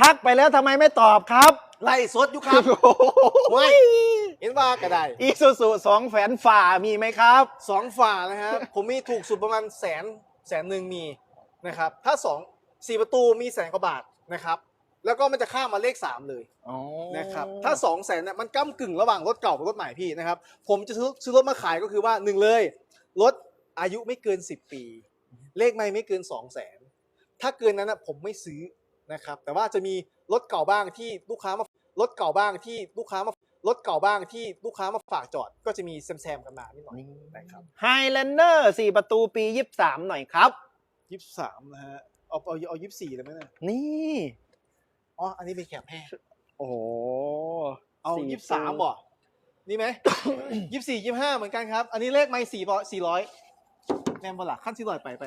ทักไปแล้วทำไมไม่ตอบครับ ไล่สดอยู่ครับโอ้ยเห็นว่าก็ได้อีซูซูสองแสนฝ่ามีไหมครับ สองฝ่านะครับ ผมมีถูกสุดประมาณแสนแสนหนึ่งมีนะครับ ถ้าสองสี่ประตูมีแสนกว่าบาทนะครับ แล้วก็มันจะข้ามมาเลขสามเลย นะครับถ้าสองแสนเนี่ยมันก้ากึ่งระหว่างรถเก่ากับรถใหม่พี่นะครับผมจะซื้อซื้อรถมาขายก็คือว่าหนึ่งเลย รถอายุไม่เกิน 10 ปี เลขไม่ไม่เกิน 2 0 0แสนถ้าเกินนั้นนะผมไม่ซื้อ นะครับ แต่ว่าจะมีรถเก่าบ้างที่ลูกค้ามารถเก่าบ้างที่ลูกค้ามารถเก่าบ้างที่ลูกค้ามาฝากจอด ก็จะมีแซมๆกันมานิดหน่อยนะครับไฮแลนเดอร์สี่ประตูปียี่สามหน่อยครับยี่สิบสามนะฮะเอาเอาเอายี่สิบสี่เลยไหมเนี่ยนี่อ๋ออันนี้เป็นแคบแห้งโอ้โหเอาสี่ยี่สิบสามบ่นี่ไหมยี่สิบสี่ยี่สิบห้าเหมือนกันครับ อันนี้เลขไม่สี่ร้อยสี่ร้อยแนมบลล่ะขั้นสี่ร้อยไปไป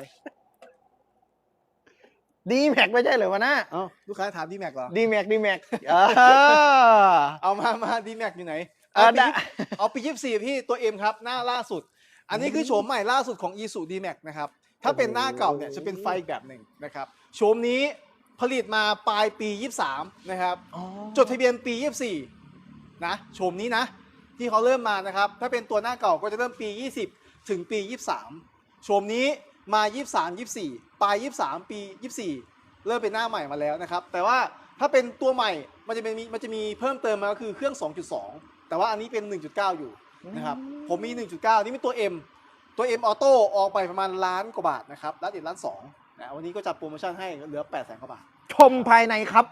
ดีแม็กไม่ใช่เหรอวะนะเอ้าลูกค้าถามดีแม็กเหรอดีแม็กดีแม็กเออเอามามาดีแม็กอยู่ไหนเออเอาปีได้ยี่เอาปียี่สี่พี่ตัวเอ็มครับหน้าล่าสุด อันนี้คือโฉมใหม่ล่าสุดของ e s u d m a x นะครับ ถ้าเป็นหน้าเก่าเนี่ยจะเป็นไฟอีกแบบหนึ่งนะครับโฉมนี้ผลิตมาปลายปี 23 นะครับ จดทะเบียนปี 24 นะโฉมนี้นะ ที่เขาเริ่มมานะครับ ถ้าเป็นตัวหน้าเก่าก็จะเริ่มปี 20 ถึงปี 23โฉมนี้ มา 23 24 ปลาย 23 ปี 24 เริ่มเป็นหน้าใหม่มาแล้วนะครับ แต่ว่าถ้าเป็นตัวใหม่ มันจะเป็นมีมันจะมีเพิ่มเติมมาก็คือเครื่อง 2.2 แต่ว่าอันนี้เป็น 1.9 อยู่นะครับ ผมมี 1.9 นี่เป็นตัว M ตัว M ออโต้ออกไปประมาณล้านกว่าบาทนะครับล้านเด็ดล้านสองนะวันนี้ก็จัดโปรโมชั่นให้เหลือ8 0 0 0 0กว่าบาท ชมภายในครับ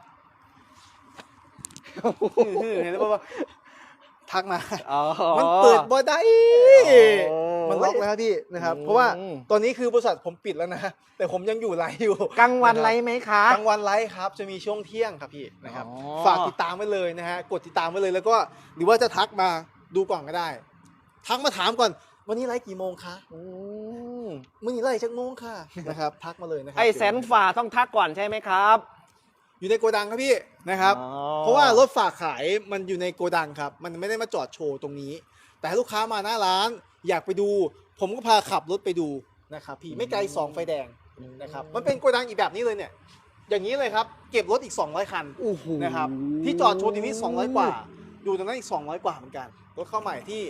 เห็นแล้วป่ะว่าทักมาอ๋อมันเปิดบ่ได้โอ้ มันล็อกแล้วครับพี่นะครับอืมเพราะว่าตอนนี้คือบริษัทผมปิดแล้วนะ แต่ผมยังอยู่ไลฟ์อยู่กลางวันนะคบไรไหมคะกลางวันไลฟ์ครับจะมีช่วงเที่ยงครับพี่นะครับอ๋อฝากติดตามไว้เลยนะฮะกดติดตามไว้เลยแล้วก็หรือว่าจะทักมาดูก่อนก็ได้ ทักมาถามก่อนวันนี้ไลฟ์กี่โมงคะอืมมื่อนี้ไลฟ์ชักโมงค่ะนะครับ ทักมาเลยนะครัไอแสนฝ่าต้องทักก่อนใช่ไหมครับ อยู่ในโกดังครับพี่นะครับอ๋อเพราะว่ารถฝากขายมันอยู่ในโกดังครับ มันไม่ได้มาจอดโชว์ตรงนี้ แต่ถ้าลูกค้ามาหน้าร้านอยากไปดู ผมก็พาขับรถไปดูนะครับพี่ไม่ไกลสองไฟแดงนะครับมันเป็นโกดังอีกแบบนี้เลยเนี่ย อย่างนี้เลยครับ เก็บรถอีก 200 คันโอ้โหนะครับที่จอดโชว์ตรงนี้200 กว่า อยู่ตรงนั้นอีก 200 กว่าเหมือนกันรถเข้าใหม่ที่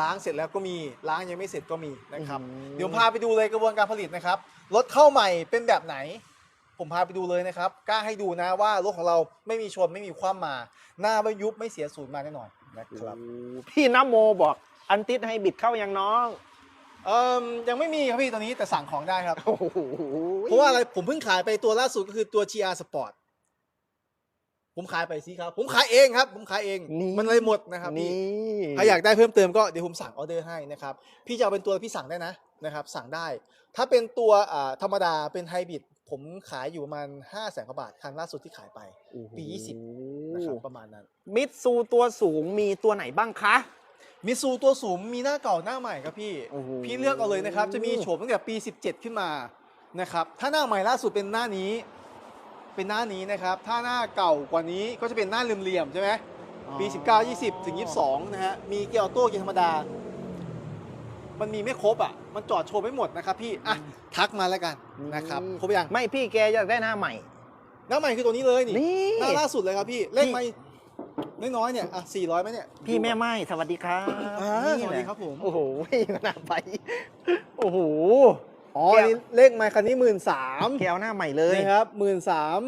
ล้างเสร็จแล้วก็มีล้างยังไม่เสร็จก็มีนะครับเดี๋ยวพาไปดูเลยกระบวนการผลิตนะครับรถเข้าใหม่เป็นแบบไหน ผมพาไปดูเลยนะครับกล้าให้ดูนะว่ารถของเราไม่มีชนไม่มีคว่ำมา หน้าไม่ยุบไม่เสียศูนย์มาแน่นอน นะครับพี่นโมบอกอันติดให้บิดเข้ายังน้อง เอ่มยังไม่มีครับพี่ตอนนี้แต่สั่งของได้ครับ โอ้โหเพราะว่าอะไรผมเพิ่งขายไปตัวล่าสุดก็คือตัว GR Sport ผมขายไปสิครับ ผมขายเองครับ ผมขายเองมันเลยหมดนะครับพี่นี่ถ้าอยากได้เพิ่มเติมก็เดี๋ยวผมสั่งออเดอร์ให้นะครับพี่จะเอาเป็นตัวพี่สั่งได้นะนะครับ สั่งได้ ถ้าเป็นตัวอ่าธรรมดาเป็นไฮบริด ผมขายอยู่ประมาณ5 0 0แสนกว่าบาทครั้งล่าสุดที่ขายไป ปี 20นะครับประมาณนั้น มิตซูตัวสูงมีตัวไหนบ้างคะ มิซูตัวสูงมีหน้าเก่าหน้าใหม่ครับพี่โอ้โหพี่เลือกเอาเลยนะครับ จะมีโฉมตั้งแต่ปี 17 ขึ้นมานะครับถ้าหน้าใหม่ล่าสุดเป็นหน้านี้ เป็นหน้านี้นะครับ ถ้าหน้าเก่ากว่านี้ก็จะเป็นหน้าเหลี่ยมๆใช่ไหมปี 19 20 ถึง 22 นะฮะมีเกียร์ออโต้เกียร์ธรรมดา มันมีไม่ครบอะ มันจอดโชว์ไม่หมดนะครับพี่ อะ ทักมาแล้วกันนะครับ ครบยังไม่พี่แกอยากได้หน้าใหม่ หน้าใหม่คือตัวนี้เลยนี่นี่หน้าล่าสุดเลยครับพี่ เลขไม่น้อยๆเนี่ย อะ400ไหมเนี่ย พี่แม่ไม้สวัสดีครับอ่านี่สวัสดีแหละครับผม โอ้โหหน้าไป โอ้โห อ๋อแก้วอันนี้เลขไม่คันนี้หมื่นสามแกวหน้าใหม่เลยนะครับหมื่นสาม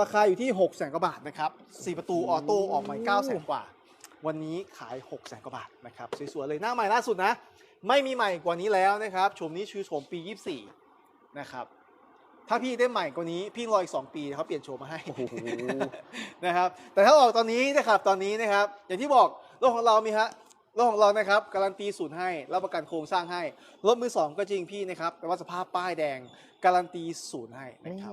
ราคาอยู่ที่6 0แสนกว่าบาทนะครับสี่ประตูออโต้ออกใหม่9แสนกว่า วันนี้ขาย6แสนกว่าบาทนะครับ สวยๆเลยหน้าใหม่ล่าสุดนะ ไม่มีใหม่กว่านี้แล้วนะครับโฉมนี้ชื่อโฉมปี 24 นะครับถ้าพี่ได้ใหม่กว่านี้พี่รออีก2ปีเขาเปลี่ยนโฉมมาให้โอ้โหนะครับ แต่ถ้าออกตอนนี้นะครับตอนนี้นะครับ อย่างที่บอกรถของเรามีฮะรถของเรานะครับการันตีศูนย์ให้รับประกันโครงสร้างให้รถมือสองก็จริงพี่นะครับแต่ว่าสภาพป้ายแดงการันตีศูนย์ให้นะครับ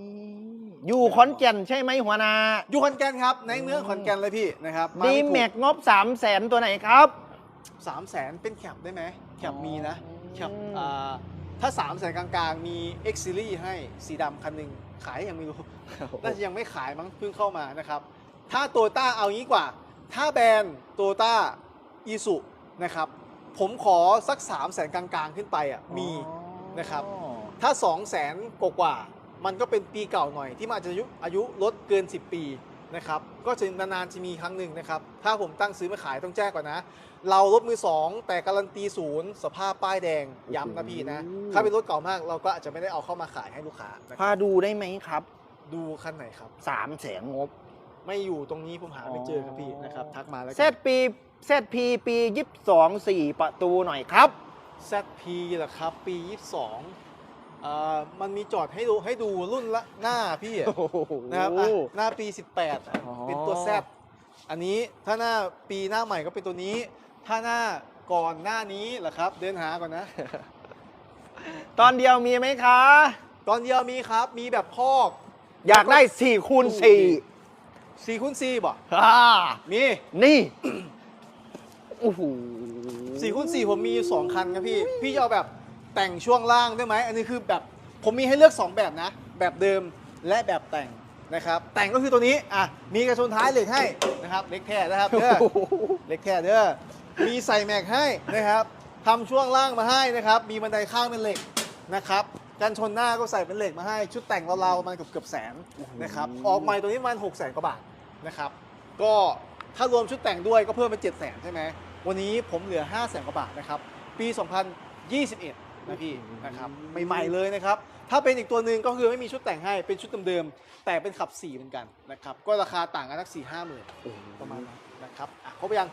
อยู่ขอนแก่นใช่ไหมหัวหนาอยู่ขอนแก่นครับในเมืองขอนแก่นเลยพี่นะครับาดีไถูแม็กงบสามแสนตัวไหนครับ สามแสนเป็นแคปได้ไหมแคปมีนะอ๋อแคปอ่าถ้า3ามแสนกลางๆ มี X Series ให้สีดำคันหนึ่งขายยังไม่รู้ น่าจะยังไม่ขายมั้งเพิ่งเข้ามานะครับ ถ้าโตต้าเอางี้กว่า ถ้าแบรนด์โตต้าอีสุนะครับ ผมขอสัก3 0 0แสนกลางๆ ขึ้นไปอะมีนะครับ ถ้า 2 0 0แสนกว่าๆมันก็เป็นปีเก่าหน่อยที่มันอาจจะอายุอายุลดเกิน 10 ปี นะครับก็จะนานๆจะมีครั้งหนึ่งนะครับถ้าผมตั้งซื้อมาขายต้องแจ้งก่อนนะ เรารถมือสองแต่การันตีศูนย์สภาพป้ายแดงย้ำนะพี่นะ ถ้าเป็นรถเก่ามากเราก็อาจจะไม่ได้เอาเข้ามาขายให้ลูกค้านะครับพาดูได้ไหมครับ ดูคันไหนครับสามแสนงบ ไม่อยู่ตรงนี้ผมหาไม่เจอครับพี่นะครับทักมาแล้วเซตปีเซตพีปียี่สิบสองสี่ประตูหน่อยครับแซดพีเหรอครับปี22อ่า มันมีจอดให้ดูให้ดูรุ่นละหน้าพี่อะนะครับอะหน้าปี 18อะอ๋อเป็นตัวแซดอันนี้ถ้าหน้าปีหน้าใหม่ก็เป็นตัวนี้ ถ้าหน้าก่อนหน้านี้เหรอครับ เดินหาก่อนนะ ตอนเดียวมีไหมคะ ตอนเดียวมีครับมีแบบพอก อยากได้สี่คูณสี่4คูณ4บ่อ่ามี นี่ โอ้โห 4คูณ4ผมมีอยู่2คันครับพี่ พี่จะเอาแบบ แต่งช่วงล่างได้ไหมอันนี้คือแบบผมมีให้เลือก 2 แบบนะ แบบเดิมและแบบแต่งนะครับ แต่งก็คือตัวนี้อะมีกระชนท้ายเหล็กให้นะครับเล็กแท้นะครับเด้อเล็กแค่เด้อมีใส่แม็กให้นะครับทำช่วงล่างมาให้นะครับ มีบันไดข้างเป็นเหล็กนะครับกันชนหน้าก็ใส่เป็นเหล็กมาให้ชุดแต่งเราๆประมาณเกือบเกือบแสนนะครับออกใหม่ตัวนี้ประมาณหกแสนกว่าบาทนะครับ ก็ถ้ารวมชุดแต่งด้วยก็เพิ่มเป็นเจ็ดแสนใช่ไหมวันนี้ผมเหลือ5้าแสนกว่าบาทนะครับ ปี 2021 นะพี่นะครับใหม่ๆเลยนะครับ ถ้าเป็นอีกตัวหนึ่งก็คือไม่มีชุดแต่งให้เป็นชุดเดิมๆแต่เป็นขับ4เหมือนกันนะครับก็ราคาต่างกันสักสี่ห้าหมื่นประมาณนั้นนะครับอะครบไปยัง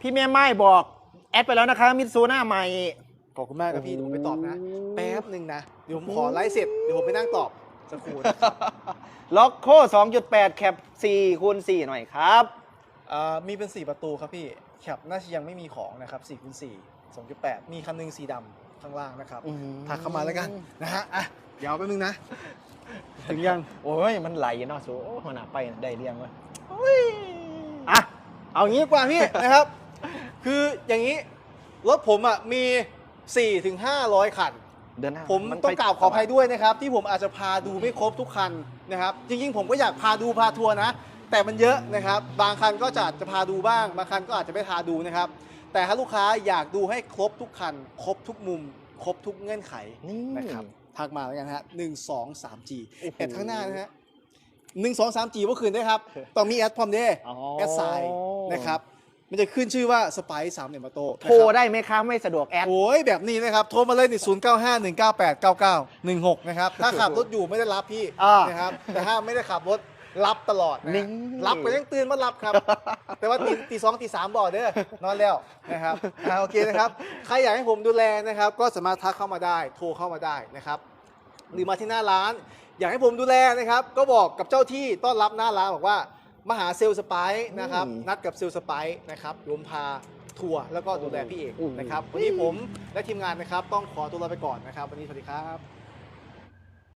พี่แม่ไม้บอกแอดไปแล้วนะคะมิตซูน่าใหม่ขอบคุณมากครับพี่เดี๋ยวผมไปตอบนะโอ้แป๊บหนึ่งนะ เดี๋ยวผมขอไลฟ์เสร็จเดี๋ยวผมไปนั่งตอบสักครู่นะครับล็อกโค 2.8 แคป4คูณ4หน่อยครับอ่ามีเป็น 4 ประตูครับพี่ แคปน่าจะยังไม่มีของนะครับ4คูณ4 2.8 มีคันหนึงสีดำ ข้างล่างนะครับอืมทักเข้ามาแล้วกันนะฮะอะเดี๋ยวแป๊บนึงนะ ถึงยัง โอ้ยมันไหลเนาะสูหัวหน้าไปน่ะได้เรียงเว้ยอะ เอางี้ดีกว่าพี่ นะครับ คืออย่างนี้ รถผมอะมี4-5ถึง 500 คัน เดินหน้าผมนต้องไปกล่าวขออภัยด้วยนะครับ ที่ผมอาจจะพาดูไม่ครบทุกคันนะครับ จริงๆ ผมก็อยากพาดูพาทัวร์นะ แต่มันเยอะนะครับ บางคันก็จะจะพาดูบ้าง บางคันก็อาจจะไม่พาดูนะครับ แต่ถ้าลูกค้าอยากดูให้ครบทุกคัน ครบทุกมุม ครบทุกเงื่อนไขนี่นะครับทักมาแล้วกันฮะหนึ่งสองสามจีโอ้โหแอดข้างหน้านะฮะหนึ่งสองสามจีเมื่อคืนได้ครับต้องมีแอดพร้อมเด้อ๋อแอดไซน์นะครับมันจะขึ้นชื่อว่าสไปซ์สามเหลี่ยมประโตโทรได้ไหมคะไม่สะดวกแอดโอ้ยแบบนี้นะครับ โทรมาเลยนี่ศูนย์เก้าห้าหนึ่งเก้าแปดเก้าเก้าหนึ่งหกนะครับ ถ้าขับรถอยู่ไม่ได้รับพี่อ่านะครับ แต่ถ้าไม่ได้ขับรถ รับตลอดนะนี่ฮะรับก็ยังตื่นมารับครับ แต่ว่าตีตีสองตีสามบอกเด้อนอนแล้วนะครับอ่าโอเคนะครับ ใครอยากให้ผมดูแลนะครับ ก็สามารถทักเข้ามาได้ โทรเข้ามาได้นะครับ หรือมาที่หน้าร้าน อยากให้ผมดูแลนะครับ ก็บอกกับเจ้าที่ต้อนรับหน้าร้านบอกว่ามาหาเซลล์สไปซ์นะครับ อืมนัดกับเซลล์สไปซ์นะครับรวมพาทัวร์แล้วก็ดูแลพี่เอกอืมนะครับ วันนี้ผมและทีมงานนะครับ ต้องขอตัวลาไปก่อนนะครับ วันนี้สวัสดีครับ